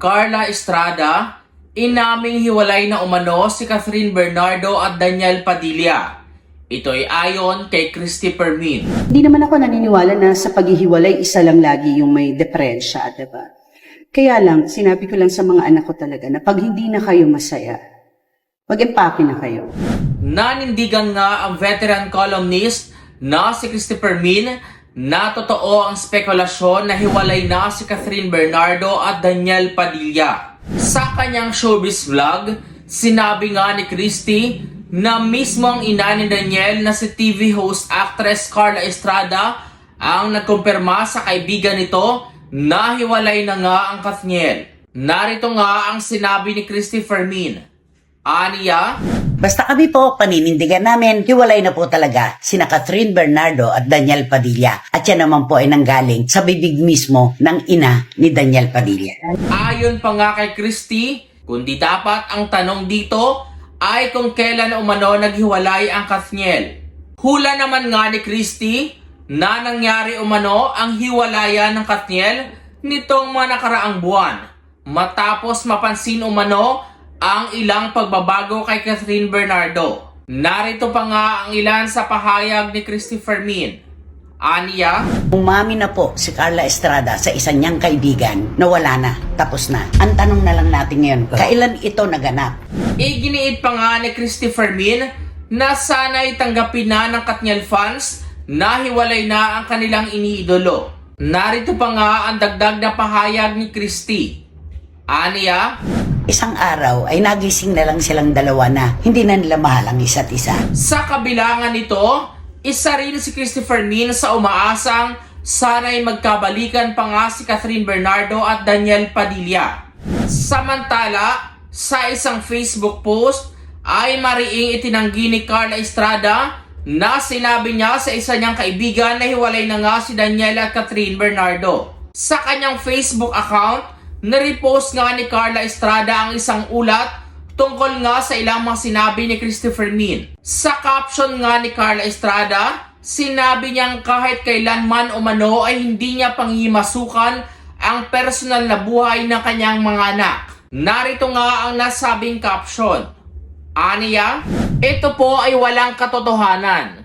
Carla Estrada, inaming hiwalay na umano si Catherine Bernardo at Daniel Padilla. Ito ay ayon kay Christy Permin. Hindi naman ako naniniwala na sa paghihiwalay isa lang lagi yung may diferensya, di ba? Kaya lang, sinabi ko lang sa mga anak ko talaga na pag hindi na kayo masaya, mag-empake na kayo. Nanindigan nga ang veteran columnist na si Christy Permin na totoo ang spekulasyon na hiwalay na si Catherine Bernardo at Daniel Padilla. Sa kanyang showbiz vlog, sinabi nga ni Christy na mismo ang ina ni Daniel na si TV host actress Carla Estrada ang nagkumpirma sa kaibigan nito na hiwalay na nga ang Kathniel. Narito nga ang sinabi ni Christy Fermin. Aniya, Basta kami po, paninindigan namin, hiwalay na po talaga sina Catherine Bernardo at Daniel Padilla. At yan naman po ay nanggaling sa bibig mismo ng ina ni Daniel Padilla. Ayon pa nga kay Christy, kundi dapat ang tanong dito ay kung kailan umano naghiwalay ang Kathniel. Hula naman nga ni Christy na nangyari umano ang hiwalayan ng Kathniel nitong mga nakaraang buwan. Matapos mapansin umano ang ilang pagbabago kay Catherine Bernardo. Narito pa nga ang ilan sa pahayag ni Christy Fermin. Aniya, Umami na po si Carla Estrada sa isa niyang kaibigan na wala na, tapos na. Ang tanong na lang natin ngayon, kailan ito naganap? Iginiit pa nga ni Christy Fermin na sana'y tanggapin na ng Katniel fans na hiwalay na ang kanilang iniidolo. Narito pa nga ang dagdag na pahayag ni Christy. Aniya, Isang araw ay nagising na lang silang dalawa na hindi na nila mahal ang isa't isa. sa kabilangan nito, isa rin si Christy Fermin sa umaasang sana'y magkabalikan pa nga si Catherine Bernardo at Daniel Padilla. Samantala, sa isang Facebook post ay mariing itinanggi ni Carla Estrada na sinabi niya sa isa niyang kaibigan na hiwalay na nga si Daniel at Catherine Bernardo. Sa kanyang Facebook account, na-repost nga ni Carla Estrada ang isang ulat tungkol nga sa ilang mga sinabi ni Christopher Min. Sa caption nga ni Carla Estrada, sinabi niyang kahit kailanman umano ay hindi niya pangimasukan ang personal na buhay ng kanyang mga anak. Narito nga ang nasabing caption. Aniya, ito po ay walang katotohanan.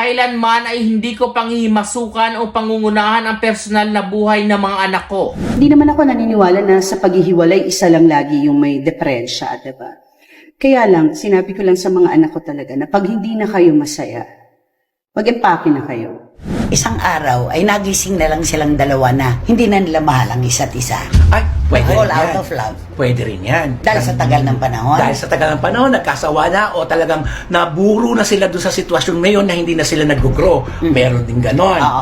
Kailanman ay hindi ko pangihimasukan o pangungunahan ang personal na buhay ng mga anak ko. Hindi naman ako naniniwala na sa paghihiwalay isa lang lagi yung may diferensya, di ba? Kaya lang, sinabi ko lang sa mga anak ko talaga na pag hindi na kayo masaya, mag-empake na kayo. Isang araw ay nagising na lang silang dalawa na hindi na nila mahal ang isa't isa. Ay, pwede All rin out yan. of love. Pwede rin yan. Dahil sa tagal ng panahon. Dahil sa tagal ng panahon, nagkasawa na o talagang naburo na sila doon sa sitwasyon ngayon na hindi na sila nag-grow. Meron din ganon. Oo.